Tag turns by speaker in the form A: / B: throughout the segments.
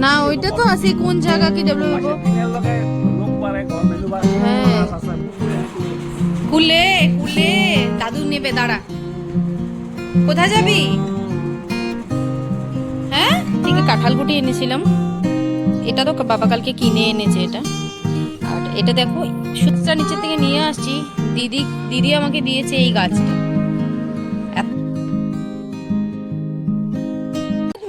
A: না, ওইটা তো আছে, কোন জায়গা কি ডেভেলপ
B: পারে
A: হ্যাঁ। কুলে কুলে, দাদু নেবে, দাঁড়া। কোথায় যাবি? হ্যাঁ? এদিকে কাঁঠাল কুটি এনেছিলাম। এটা তো বাবা কালকে কিনে এনেছে এটা। আর এটা দেখো সুতটা নিচে থেকে নিয়ে আসছি। দিদি দিদি আমাকে দিয়েছে এই গাছটা।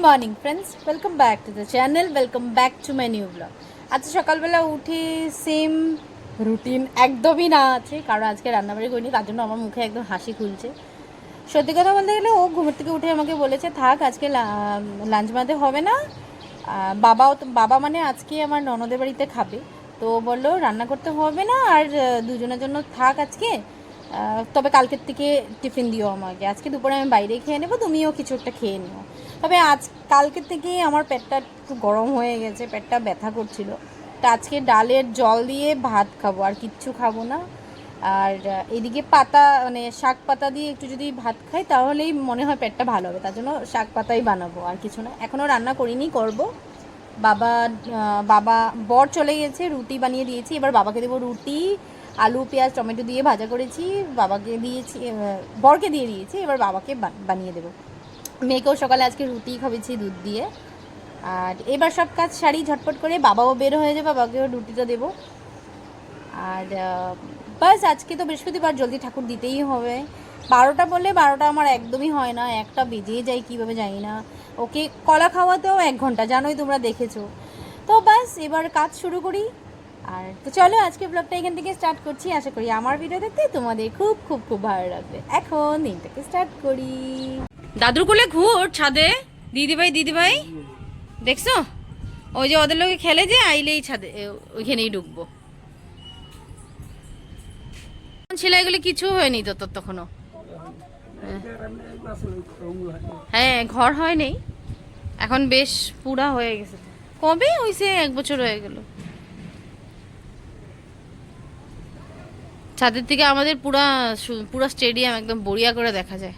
A: Morning friends welcome back to the channel welcome back to my new blog আজকে সকালবেলা উঠে সেম রুটিন একদমই না আছে, কারণ আজকে রান্নাবাড়ি করিনি, তার জন্য আমার মুখে একদম হাসি খুলছে। সত্যি কথা বলতে গেলে ও ঘুমের থেকে উঠে আমাকে বলেছে, থাক, আজকে লাঞ্চ বানাতে হবে না। বাবাও তো বাবা মানে আজকে আমার ননদের বাড়িতে খাবে। তো বলল, রান্না করতে হবে না, আর দুজনের জন্য থাক আজকে। তবে কালকের থেকে টিফিন দিও আমাকে। আজকে দুপুরে আমি বাইরে খেয়ে নেব, তুমিও কিছু একটা খেয়ে নিও। তবে আজ, কালকের থেকেই আমার পেটটা একটু গরম হয়ে গেছে, পেটটা ব্যথা করছিল। তা আজকে ডালের জল দিয়ে ভাত খাব, আর কিচ্ছু খাব না। আর এদিকে পাতা মানে শাক পাতা দিয়ে একটু যদি ভাত খাই, তাহলেই মনে হয় পেটটা ভালো হবে। তার জন্য শাক পাতাই বানাবো, আর কিছু না। এখনও রান্না করিনি, করব। বাবা বাবা, বর চলে গেছে, রুটি বানিয়ে দিয়েছি। এবার বাবাকে দেবো রুটি, আলু, পেঁয়াজ, টমেটো দিয়ে ভাজা করেছি। বাবাকে দিয়েছি বরকে দিয়ে দিয়েছি। এবার বাবাকে বানিয়ে দেবো। মেয়েকেও সকালে আজকে রুটি খাবেছি, দুধ দিয়ে। আর এবার সব কাজ সারি, ঝটপট করে বাবাও বের হয়ে যাবে, বাবাকেও রুটিটা দেবো। আর বাস আজকে তো বৃহস্পতিবার, জলদি ঠাকুর দিতেই হবে। বারোটা বললে বারোটা আমার একদমই হয় না, একটা বেজেই যায়, কীভাবে জানি না। ওকে কলা খাওয়াতেও এক ঘণ্টা, জানোই তোমরা দেখেছ। তো বাস, এবার কাজ শুরু করি। আর তো চলো, আজকে ব্লগটা এখান থেকে স্টার্ট করছি। আশা করি আমার ভিডিও দেখতে তোমাদের খুব খুব খুব ভালো লাগবে। এখন দিনটাকে স্টার্ট করি। দাদুর কোলে ঘুর, ছাদে। দিদিভাই দিদিভাই। দেখছ? ওই যে ওদের লোকে খেলে যে, আইলেই ছাদে ওইখানেই ঢুকবো সেলাইগুলি কিছু হয়নি তো তোর তখনও? হ্যাঁ ঘর হয়নি। এখন বেশ পুরা হয়ে গেছে। কবে? হইছে এক বছর হয়ে গেল। ছাদের থেকে আমাদের পুরা পুরা স্টেডিয়াম একদম বড়িয়া করে দেখা যায়।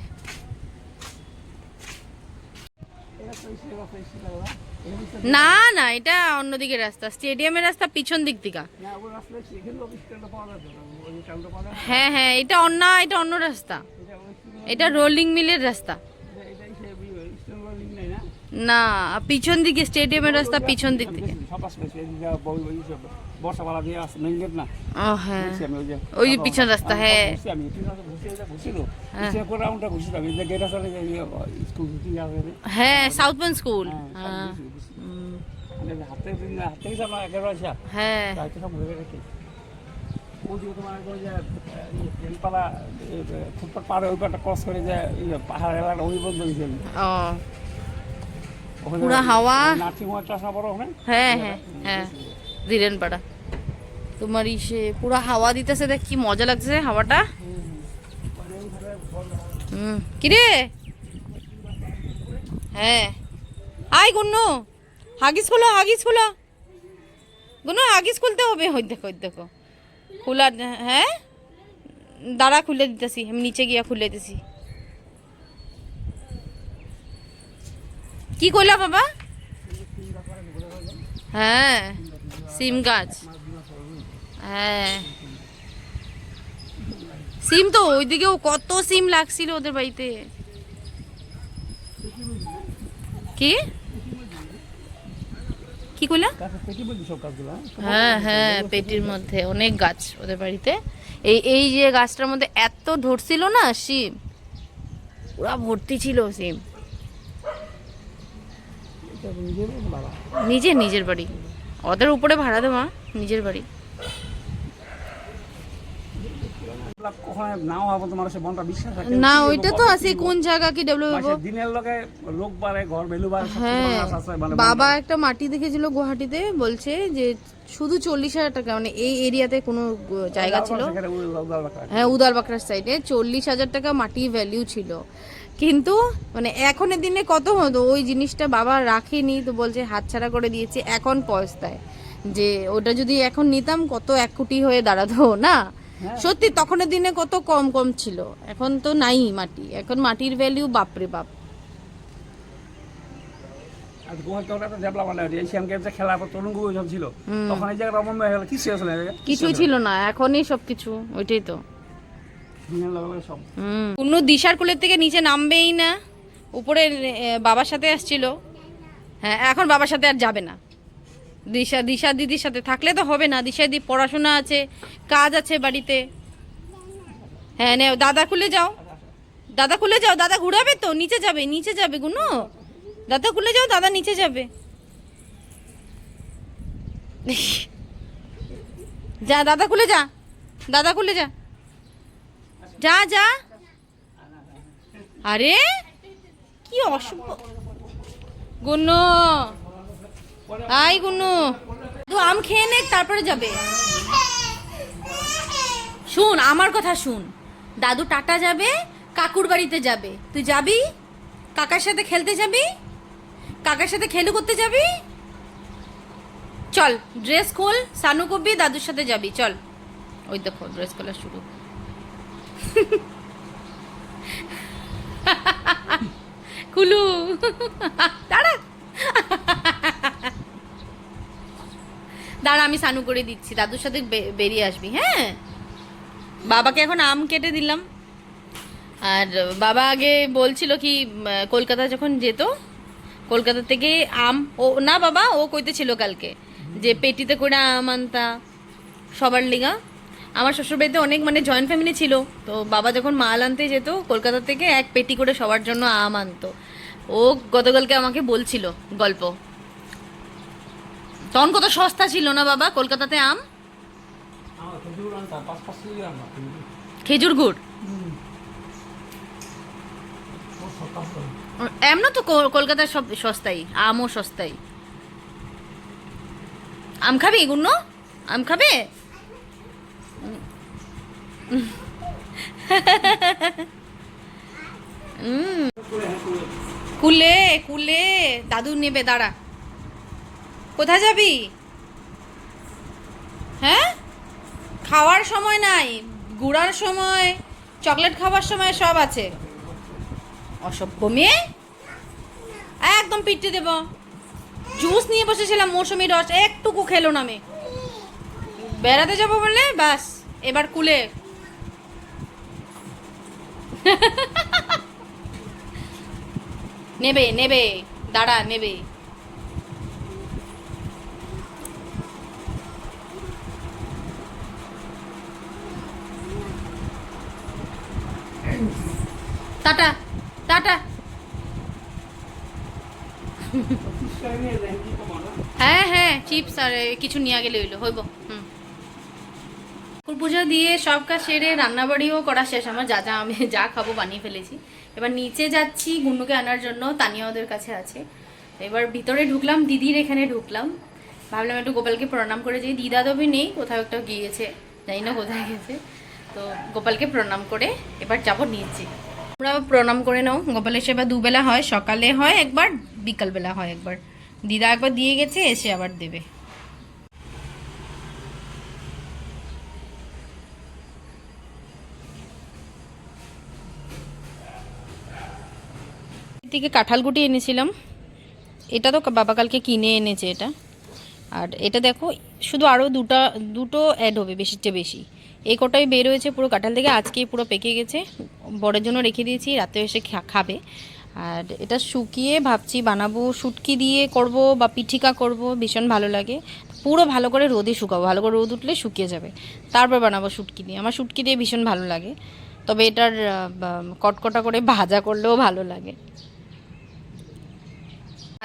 A: না না এটা অন্যদিকে রাস্তা। স্টেডিয়ামের রাস্তা পিছন দিক থেকে হ্যাঁ হ্যাঁ এটা অন্য এটা অন্য রাস্তা। এটা রোলিং মিলের রাস্তা। না? পিছন দিকে স্টেডিয়ামের রাস্তা পিছন দিক থেকে
B: বর্ষাবেলা দিয়ে আসে মেইন গেট না
A: ও হ্যাঁ
B: ঘুরছি আমি ওই যে
A: ওই যে পিছন রাস্তা হ্যাঁ
B: ঘুরছি আমি একটু আগে ঘুরছি ওই যে ঘুরছিল
A: হ্যাঁ।
B: ঘুরছি করে রাউন্ডটা ঘুরছিলাম এই যে গেট আছে না, এই যে স্কুল ছুটি যাবে
A: হ্যাঁ সাউথ পয়েন্ট স্কুল
B: হ্যাঁ
A: হ্যাঁ
B: সব ঘুরছি, ঘুরছি।
A: উম,
B: মানে হাতে হাতে গেছে আমরা এগারো আসা
A: হ্যাঁ
B: দায়িত্ব সব ঘুরে রেখে ওদিকে তোমার ওই যে রেলপালা ফুটপাথ পাড়ে ওই পাড়টা ক্রস করে যে এই যে পাহাড় এলাকা ওই বন্ধ হয়েছে
A: ও পুরা হাওয়া।
B: নার্সিং হোম একটা আসা বড় ওখানে
A: হ্যাঁ হ্যাঁ হ্যাঁ ধীরেন পাড়া তোমার ইসে পুরো হাওয়া দিতেছে দেখ কি মজা লাগছে হাওয়াটা। হুম, কিরে? হ্যাঁ। আয় গুন্নু, হাগিস খোলো হাগিস খোলো। গুন্নু, হাগিস খুলতে হবে। ওই দেখো ওই দেখো। খোলা হ্যাঁ? দাঁড়া, খুলে দিতেছি। আমি নিচে গিয়া খুলে দিতেছি। কি কইলা বাবা? হ্যাঁ সিম গাছ। হ্যাঁ। সিম তো ওইদিকেও কত সিম লাগছিল ওদের বাড়িতে। কি? কি কইলা? হ্যাঁ হ্যাঁ পেটির মধ্যে অনেক গাছ ওদের বাড়িতে। এই এই যে গাছটার মধ্যে এত ধরছিল না সিম, পুরা ভর্তি ছিল সিম। নিজের নিজের বাড়ি। ওদের উপরে ভাড়া দেওয়া নিজের বাড়ি
B: ওখানে নাও হব তোমার সে মনটা বিশ্বাস রাখে।
A: না ওইটা তো আছে কোন জায়গা কি ডেভেলপ
B: মাসের দিনের লগে লোক বাড়ে ঘর বেলু বাড়ে
A: হ্যাঁ
B: মানে
A: বাবা একটা মাটি দেখেছিল গুয়াহাটিতে বলছে যে শুধু চল্লিশ হাজার টাকা মানে এই এরিয়াতে কোনো জায়গা ছিল। হ্যাঁ উদালবাকড়ার সাইডে চল্লিশ হাজার টাকা মাটি ভ্যালিউ ছিল। কিন্তু মানে এখনের দিনে কত হতো? ওই জিনিসটা বাবা রাখেনি তো বলছে হাতছাড়া করে দিয়েছে এখন পয়সায় যে ওটা যদি এখন নিতাম কত এক কোটি হয়ে দাঁড়াতো না? সত্যি তখনের দিনে কত কম কম ছিল। এখন তো নাই মাটি। এখন মাটির ভ্যালিউ বাপরে বাপ।
B: আর গোহাল তো একটা ডেভেলপমেন্ট এশিয়ান গেমসে খেলার পর তরুণগুলো সব ছিল। তখন এই জায়গাটা অমন হয়ে গেল। কিছু আসলে?
A: কিছুই ছিল না। এখনই সব কিছু ওইটাই তো। কোনো দিশার কোলের থেকে নিচে নামবেই না। উপরে বাবার সাথে আসছিল। হ্যাঁ এখন বাবার সাথে আর যাবে না। দিশা দিশা দিদির সাথে থাকলে তো হবে না। দিশা দিদি পড়াশোনা আছে, কাজ আছে বাড়িতে। হ্যাঁ নে দাদা খুলে যাও। দাদা খুলে যাও, দাদা ঘুরাবে তো, নিচে যাবে নিচে যাবে গুনো। দাদা খুলে যাও, দাদা নিচে যাবে। যা, দাদা খুলে যা, দাদা খুলে যা। যা যা। আরে, কি অশুভ। গুনু। আই গুনু। তুই আম খেয়ে নে, তারপরে যাবে। শুন, আমার কথা শুন। দাদু টাটা যাবে, কাকুর বাড়িতে যাবে। তুই যাবি? কাকার সাথে খেলতে যাবি? কাকার সাথে খেলু করতে যাবি? চল ড্রেস খোল, সানু কবি দাদুর সাথে যাবি। চল। ওই দেখো ড্রেস খোলা শুরু। কুলু দাঁড়া। দাঁড়া, আমি সানু করে দিচ্ছি। দাদুর সাথে বেরিয়ে আসবি হ্যাঁ? বাবাকে এখন আম কেটে দিলাম। আর বাবা আগে বলছিল কি কলকাতা যখন যেত, কলকাতা থেকে আম, ও, না বাবা, ও কইতে ছিল কালকে, যে পেটিতে করে আম আনতা, সবার লিগা। আমার শ্বশুরবাড়িতে অনেক মানে জয়েন্ট ফ্যামিলি ছিল, তো বাবা যখন মাল আনতে যেত, কলকাতা থেকে এক পেটি করে সবার জন্য আম আনতো। ও গতকালকে আমাকে বলছিল গল্প। তখন কত সস্তা ছিল না বাবা? কলকাতাতে আম?
B: খেজুর
A: গুড়? এমন তো কলকাতার সব সস্তাই, আমও সস্তাই। আম খাবি গুন্ন আম খাবে। কুলে কুলে, দাদু নেবে, দাঁড়া। কোথায় যাবি? হ্যাঁ? খাওয়ার সময় নাই, গুড়ার সময়, চকলেট খাওয়ার সময় সব আছে। অসভ্য মেয়ে? একদম পিটতে দেব। জুস নিয়ে বসেছিলাম, মৌসুমি রস, একটুকু খেলো না মেয়ে। বেড়াতে যাব বললে, বাস, এবার কুলে। নেবে নেবে, দাঁড়া, নেবে। Tata tata. হ্যাঁ হ্যাঁ চিপস আর কিছু নিয়ে গেলে হইল হইব, হুম। পুজো দিয়ে সব কাজ সেরে রান্নাবাড়িও করা শেষ, আমার যা যা, আমি যা খাব বানিয়ে ফেলেছি। এবার নিচে যাচ্ছি গুন্নুকে আনার জন্য, তানিয়া ওদের কাছে আছে। এবার ভিতরে ঢুকলাম, দিদির এখানে ঢুকলাম। ভাবলাম একটু গোপালকে প্রণাম করে যাই, দিদা তবে নেই, কোথাও একটা গিয়েছে, জানি না কোথায় গেছে। তো গোপালকে প্রণাম করে এবার যাব নিচে। তোমরা প্রণাম করে নাও। গোপালের সেবা দুবেলা হয়, সকালে হয়, একবার বিকালবেলা হয় একবার। দিদা একবার দিয়ে গেছে, এসে আবার দেবে। থেকে কাঁঠাল গুটি এনেছিলাম। এটা তো বাবা কালকে কিনে এনেছে এটা। আর এটা দেখো, শুধু আরও দুটা, দুটো অ্যাড হবে, বেশিরটা বেশি। এই কটাই বের হয়েছে পুরো কাঁঠাল থেকে, আজকেই পুরো পেকে গেছে। বড়ের জন্য রেখে দিয়েছি, রাতে এসে খাবে। আর এটা শুকিয়ে ভাবছি বানাবো, শুটকি দিয়ে করব বা পিঠিকা করব, ভীষণ ভালো লাগে। পুরো ভালো করে রোদে শুকাবো, ভালো করে রোদ উঠলে শুকিয়ে যাবে। তারপর বানাবো শুটকি দিয়ে, আমার শুটকি দিয়ে ভীষণ ভালো লাগে। তবে এটার কটকটা করে ভাজা করলেও ভালো লাগে।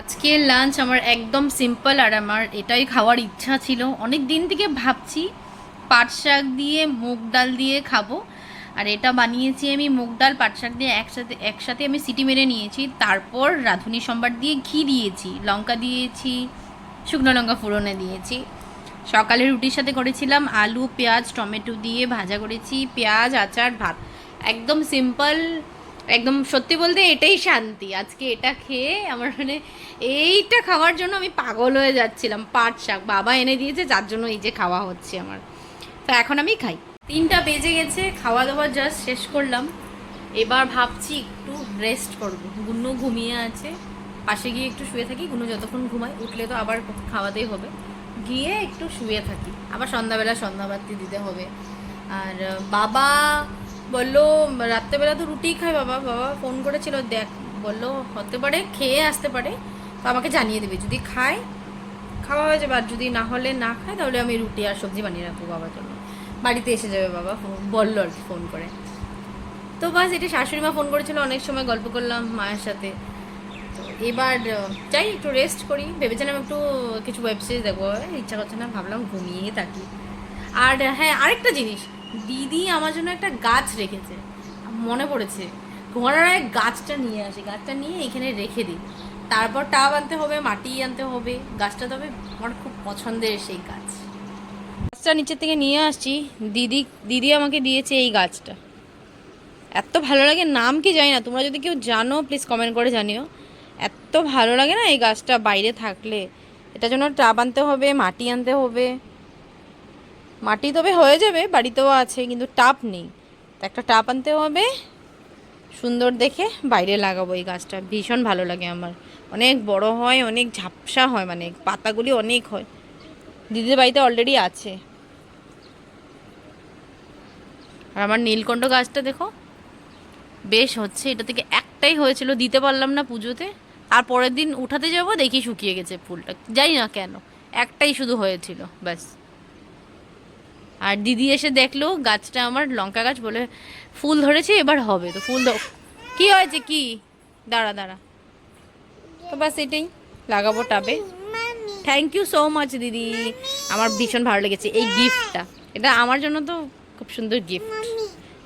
A: আজকের লাঞ্চ আমার একদম সিম্পল আর আমার এটাই খাওয়ার ইচ্ছা ছিল। অনেক দিন থেকে ভাবছি পাট শাক দিয়ে, মুগ ডাল দিয়ে খাব। আর এটা বানিয়েছি আমি মুগ ডাল, পাট শাক দিয়ে একসাথে একসাথে আমি সিটি মেরে নিয়েছি। তারপর রাঁধুনি সম্বার দিয়ে ঘি দিয়েছি, লঙ্কা দিয়েছি, শুকনো লঙ্কা ফোড়নে দিয়েছি। সকালে রুটির সাথে করেছিলাম আলু, পেঁয়াজ, টমেটো দিয়ে ভাজা করেছি। পেঁয়াজ, আচার, ভাত। একদম সিম্পল, একদম সত্যি বলতে এটাই শান্তি। আজকে এটা খেয়ে আমার মানে এইটা খাওয়ার জন্য আমি পাগল হয়ে যাচ্ছিলাম, পাট শাক। বাবা এনে দিয়েছে, যার জন্য এই যে খাওয়া হচ্ছে আমার। তো এখন আমি খাই। তিনটা বেজে গেছে খাওয়া দাওয়া জাস্ট শেষ করলাম। এবার ভাবছি একটু রেস্ট করব। গুন্নু ঘুমিয়ে আছে। পাশে গিয়ে একটু শুয়ে থাকি। গুনু যতক্ষণ ঘুমায়, উঠলে তো আবার খাওয়াতেই হবে। গিয়ে একটু শুয়ে থাকি। আবার সন্ধ্যাবেলা সন্ধ্যাবাতি দিতে হবে। আর, বাবা বলল, রাত্রেবেলা তো রুটি খায় বাবা। বাবা ফোন করেছিল, দেখ। বলল, হতে পারে, খেয়ে আসতে পারে। তো আমাকে জানিয়ে দেবে, যদি খায়, খাওয়া হয়ে যাবে। আর যদি না হলে না খায়, তাহলে আমি রুটি আর সবজি বানিয়ে রাখব বাবার জন্য। বাড়িতে এসে যাবে বাবা বলল আর কি ফোন করে। তো বাস এটা শাশুড়ি মা ফোন করেছিল, অনেক সময় গল্প করলাম মায়ের সাথে। তো এবার চাই একটু রেস্ট করি, ভেবেছিলাম একটু কিছু ওয়েব সিরিজ দেখব, ইচ্ছা করছে না, ভাবলাম ঘুমিয়ে থাকি। আর হ্যাঁ আরেকটা জিনিস, দিদি আমার জন্য একটা গাছ রেখেছে, মনে পড়েছে। ঘোড়ার আগে গাছটা নিয়ে আসি, গাছটা নিয়ে এখানে রেখে দিই। তারপর টাব আনতে হবে, মাটি আনতে হবে, গাছটা তবে আমার খুব পছন্দের সেই গাছ। গাছটা নিচের থেকে নিয়ে আসছি। দিদি দিদি আমাকে দিয়েছে এই গাছটা। এত ভালো লাগে, নাম কি জানি না। তোমরা যদি কেউ জানো প্লিজ কমেন্ট করে জানিও। এত ভালো লাগে না এই গাছটা বাইরে থাকলে। এটার জন্য টাব আনতে হবে, মাটি আনতে হবে। মাটি তবে হয়ে যাবে, বাড়িতেও আছে, কিন্তু টাপ নেই। একটা টাপ আনতে হবে, সুন্দর দেখে বাইরে লাগাবো এই গাছটা। ভীষণ ভালো লাগে আমার। অনেক বড় হয়, অনেক ঝাপসা হয় মানে পাতাগুলি অনেক হয়। দিদির বাড়িতে অলরেডি আছে। আর আমার নীলকণ্ঠ গাছটা দেখো। বেশ হচ্ছে, এটা থেকে একটাই হয়েছিল, দিতে পারলাম না পুজোতে। আর পরের দিন উঠাতে যাব, দেখি শুকিয়ে গেছে ফুলটা। জানি না কেন, একটাই শুধু হয়েছিল, ব্যাস। আর দিদি এসে দেখল, গাছটা আমার লঙ্কা গাছ বলে ফুল ধরেছে, এবার হবে তো, ফুল কি হয়েছে, কি? দাঁড়া দাঁড়া। তো ব্যাস, এটাই লাগাবো টাবে। থ্যাংক ইউ সো মাচ দিদি। আমার ভীষণ ভালো লেগেছে, এই গিফটটা এটা আমার জন্য তো খুব সুন্দর গিফট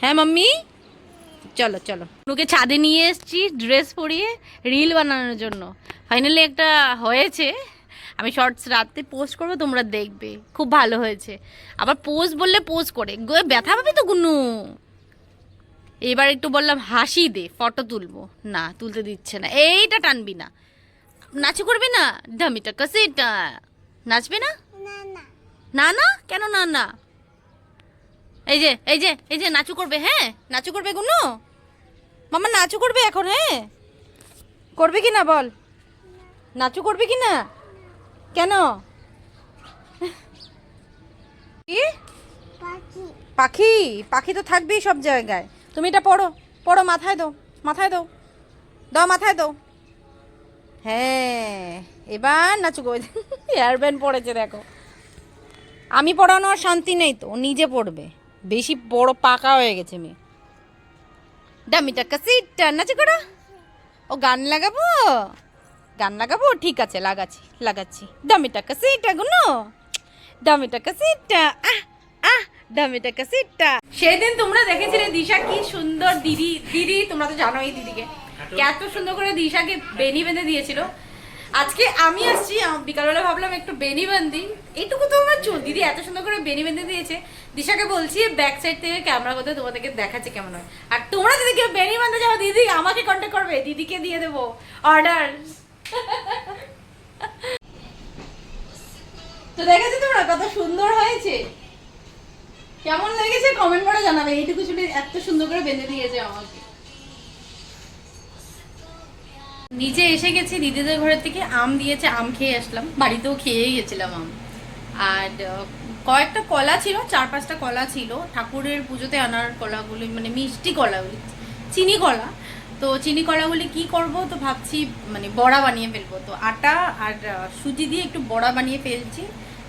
A: হ্যাঁ মাম্মি চলো চলো। ওকে ছাদে নিয়ে এসেছি ড্রেস পরিয়ে রিল বানানোর জন্য। ফাইনালি একটা হয়েছে। আমি শর্টস রাতে পোস্ট করব তোমরা দেখবে। খুব ভালো হয়েছে। আবার পোস্ট বললে পোস্ট করে। ব্যথা পাবি তো গুনু এবার একটু বললাম হাসি দে ফটো তুলবো। না তুলতে দিচ্ছে না। এইটা টানবি না। নাচু করবি না? ডামিটা কাসিটা নাচবে না। না না? কেন না না? এই যে এই যে এই যে নাচু করবে হ্যাঁ? নাচু করবে গুনু? মামা নাচু করবে এখন হ্যাঁ? করবে কি না বল? নাচু করবে কি না কেন? কি? পাখি। পাখি? তো থাকবেই সব জায়গায়। তুমি এটা পড়ো পড়ো মাথায় দাও মাথায় দাও। দাও মাথায় দাও। হ্যাঁ এবার নাচু গো হেয়ার ব্যান্ড পড়েছে দেখো। আমি পড়ানো আর শান্তি নেই তো নিজে পড়বে। বেশি বড় পাকা হয়ে গেছে মেয়ে। ডামিটা কাসিটা নাচু করো ও গান লাগাবো? গান লাগাবো? ঠিক আছে লাগাচ্ছি লাগাচ্ছি। ডামিটা কাসিটা গুনো ডামিটা কাসিটা আহ আহ ডামিটা কাসিটা সেদিন তোমরা দেখেছিলে দিশা কি সুন্দর দিদি। দিদি তোমরা তো জানোই দিদিকে। এত সুন্দর করে দিশাকে বেনি বেঁধে দিয়েছিল। আজকে আমি আসছি বিকালবেলা ভাবলাম একটু বেনি বান্ধি এইটুকু তো আমার চুল। দিদি এত সুন্দর করে বেনি বেঁধে দিয়েছে। দিশাকে বলছি ব্যাক সাইড থেকে ক্যামেরা করতে, তোমাদেরকে দেখাচ্ছে কেমন হয়। আর তোমরা যদি কেউ বেনি বাঁধতে যাও, দিদি আমাকে কন্ট্যাক্ট করবে। দিদিকে দিয়ে দেবো অর্ডার তো দেখেছ তোমরা কত সুন্দর হয়েছে? কেমন লেগেছে? কমেন্ট করে জানাবে। এইটুকু চুলে এত সুন্দর করে বেঁধে দিয়েছে আমাকে। নিচে এসে গেছি, দিদিদের ঘরের থেকে আম দিয়েছে, আম খেয়ে আসলাম। বাড়িতেও খেয়েই গেছিলাম আম। আর কয়েকটা কলা ছিল, চার পাঁচটা কলা ছিল। ঠাকুরের পুজোতে আনার কলাগুলি মানে মিষ্টি কলাগুলি, চিনি কলা। তো চিনি কলাগুলি কি করব? তো ভাবছি মানে বড়া বানিয়ে ফেলব। তো আটা আর সুজি দিয়ে একটু বড়া বানিয়ে ফেলছি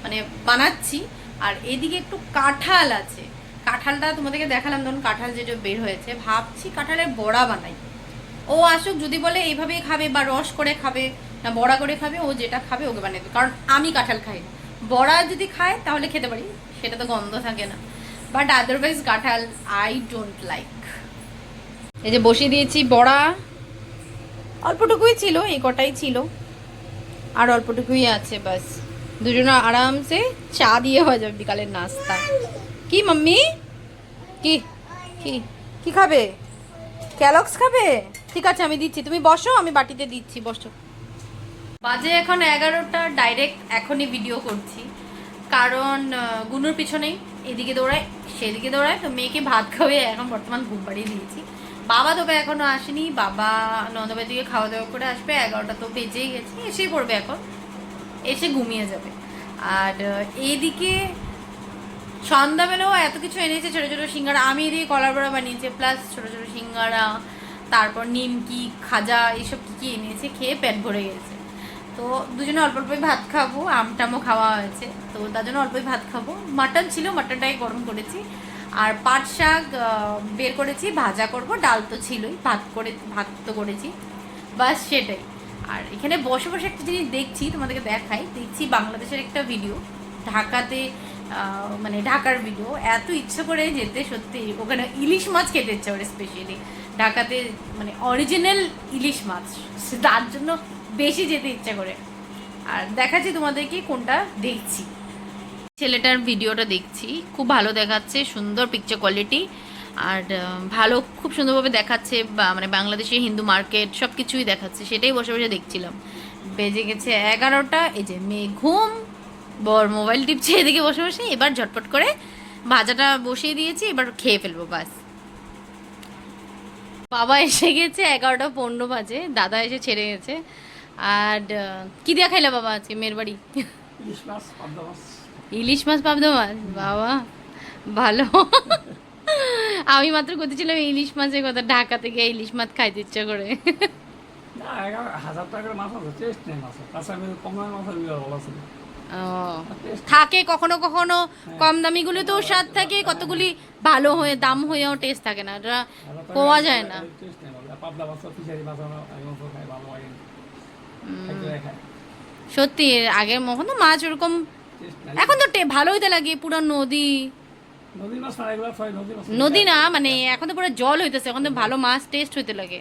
A: মানে বানাচ্ছি। আর এদিকে একটু কাঁঠাল আছে। কাঁঠালটা তোমাদেরকে দেখালাম, ধরুন কাঁঠাল যেটা বের হয়েছে। ভাবছি কাঁঠালের বড়া বানাই। ও আসুক, যদি বলে এইভাবেই খাবে বা রস করে খাবে না বড়া করে খাবে, ও যেটা খাবে ওকে বানিয়ে দেবে। কারণ আমি কাঁঠাল খাই বড়া যদি খায়, তাহলে খেতে পারি। সেটা তো গন্ধ থাকে না। বাট আদারওয়াইজ কাঁঠাল আই ডোন্ট লাইক এই যে বসিয়ে দিয়েছি বড়া। অল্পটুকুই ছিল, এই কটাই ছিল। আর অল্পটুকুই আছে, বাস। দুজনে আরামসে চা দিয়ে হয়ে যাবে বিকালের নাস্তা। কি মাম্মি? কি? কি? কি খাবে? ক্যালক্স খাবে? ঠিক আছে, আমি দিচ্ছি। তুমি বসো, আমি বাটিতে দিচ্ছি, বসো। বাজে এখন এগারোটা ডাইরেক্ট এখনই ভিডিও করছি। কারণ গুনুর পিছনেই, এদিকে দৌড়ায়, সেদিকে দৌড়ায়, তো মেয়েকে ভাত খাওয়িয়ে এখন বর্তমান ঘুম পাড়িয়ে দিয়েছি। বাবা তবে এখনও আসেনি, বাবা নন্দবাড়ি দিকে খাওয়া দাওয়া করে আসবে, এগারোটা তো বেজেই গেছে, এসেই পড়বে এখন। এসে ঘুমিয়ে যাবে। আর এইদিকে সন্ধ্যাবেলাও এত কিছু এনেছে, ছোটো ছোটো সিঙ্গারা, আমি এদিকে কলার বড়া বানিয়েছে প্লাস ছোটো ছোটো সিঙ্গারা তারপর নিমকি খাজা এইসব কী কী এনেছে, খেয়ে পেট ভরে গেছে। তো দুজনে অল্প অল্পই ভাত খাব, আমটামও খাওয়া হয়েছে। তো তার জন্য অল্পই ভাত খাব। মাটন ছিল, মাটনটাই গরম করেছি। আর পাট শাক বের করেছি, ভাজা করব, ডাল তো ছিলই, ভাত করে, ভাত তো করেছি। বাস সেটাই। আর এখানে বসে বসে একটা জিনিস দেখছি, তোমাদেরকে দেখাই। দেখছি বাংলাদেশের একটা ভিডিও ঢাকাতে মানে ঢাকার ভিডিও এত ইচ্ছে করে যেতে সত্যি, ওখানে ইলিশ মাছ খেতে ইচ্ছে করে স্পেশালি ঢাকাতে মানে অরিজিনাল ইলিশ মাছ, তার জন্য বেশি যেতে ইচ্ছা করে। আর দেখাচ্ছি তোমাদেরকে কোনটা দেখছি। ছেলেটার ভিডিওটা দেখছি, খুব ভালো দেখাচ্ছে, সুন্দর পিকচার কোয়ালিটি আর ভালো, খুব সুন্দরভাবে দেখাচ্ছে মানে বাংলাদেশে, হিন্দু মার্কেট সব কিছুই দেখাচ্ছে, সেটাই বসে বসে দেখছিলাম। বেজে গেছে এগারোটা, এই যে মেয়ে ঘুম বর মোবাইল টিপছে এদিকে বসে বসে এবার ঝটপট করে ভাজাটা বসিয়ে দিয়েছি এবার খেয়ে ফেলব বাস। বাবা এসে গেছে এগারোটা পনেরো বাজে দাদা এসে ছেড়ে গেছে। আর কি দিয়া খাইলা বাবা আজকে মেয়ের বাড়ি?
B: ইলিশ মাছ পাবদা মাছ।
A: বাবা ভালো। আমি মাত্র করতেছিলাম ইলিশ মাছের কথা ঢাকা থেকে ইলিশ মাছ খাইতে ইচ্ছা করে।
B: হাজার টাকার মাছ আছে টেস্ট নেই মাছ আমি কম মাছ
A: থাকে কখনো কখনো কম দামিগুলো তো স্বাদ থাকে কতগুলি ভালো হয়ে দাম হয়েও টেস্ট থাকে না এটা পাওয়া যায় না। সত্যি আগের মখন তো মাছ ওরকম এখন তো ভালোই তো লাগে পুরো নদী। নদী না মানে এখন তো পুরো জল হইতেছে এখন তো ভালো মাছ টেস্ট হইতে লাগে।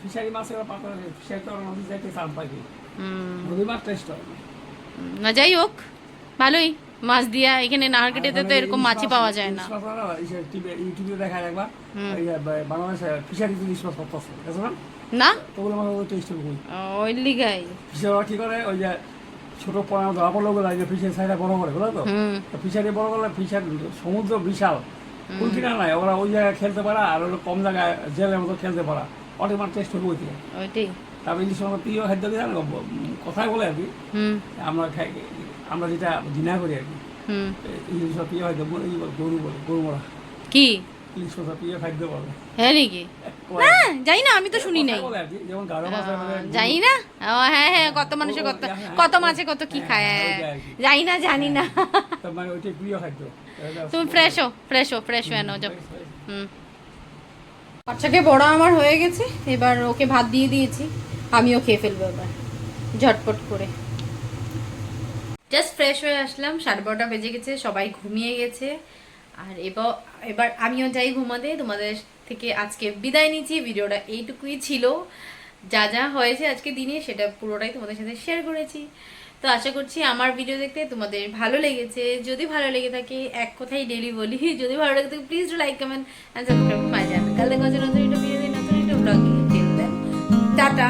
B: ফিশারি মাছ পাতা ফিশারি তো নদী যাইতে
A: হুম
B: নদীর মাছ টেস্ট হয়। না।
A: যাই হোক ভালোই। মাছ দিয়া এখানে নাহারকেটেতে তো এরকম মাছই পাওয়া যায় না।
B: ইলিশ না, এই যে টিভি ইউটিউবে দেখায় একবার
A: হুম।
B: এই যে বা- বাংলাদেশে ফিশারি ইলিশ মাছ করতেছে না? টেস্ট হবে
A: ওই লিগাই।
B: ফিশারি কি করে ওই যে ছোট পোনা ধরা পড়ল ওগুলো যে ফিশারি সাইডে বড় করে বুঝলো তো? ফিশারি বড় করলে ফিশারি সমুদ্র বিশাল। কোন কিনা নাই ওরা ওই জায়গায় খেলতে পারা আর কম জায়গায় জেলের মতো খেলতে পারা। অটোমার টেস্ট হবে ওই
A: ওইটাই।
B: তারপর ইলিশ মাছ প্রিয় খাদ্য দিয়ে জানো, কথায় বলে আর কি। আমরা খাই আমরা যেটা ডিনার করি আর কি।
A: হুম।
B: ইলিশ মাছ প্রিয় খাদ্য গরু বলে গরু মরা
A: কি?
B: ইলিশ মাছ প্রিয় খাদ্য বলে।
A: হ্যাঁ নাকি? না আমি তো শুনি নাই। জানি না। ও হ্যাঁ হ্যাঁ কত মানুষের কত কত মাছে কত কি খায়। জানি না জানি না।
B: তার মানে ওইটাই প্রিয় খাদ্য।
A: তুমি ফ্রেশ হো ফ্রেশ হো ফ্রেশ হয়ে নাও হুম। বাচ্চাকে বড় আমার হয়ে গেছে, এবার ওকে ভাত দিয়ে দিয়েছি, আমিও খেয়ে ফেলব এবার, ঝটপট করে। জাস্ট ফ্রেশ হয়ে আসলাম, সাড়ে বারোটা বেজে গেছে, সবাই ঘুমিয়ে গেছে, আর এবার এবার আমিও যাই ঘুমাতে, তোমাদের থেকে আজকে বিদায় নিচ্ছি, ভিডিওটা এইটুকুই ছিল। যা যা হয়েছে আজকে দিনে, সেটা পুরোটাই তোমাদের সাথে শেয়ার করেছি। তো আশা করছি আমার ভিডিও দেখতে তোমাদের ভালো লেগেছে। যদি ভালো লেগে থাকে, এক কথাই ডেলি বলি, যদি ভালো লেগে থাকে please like comment and subscribe my channel কাল দেখা হচ্ছে নতুন একটা ভিডিও নতুন একটা ব্লগিং টাটা।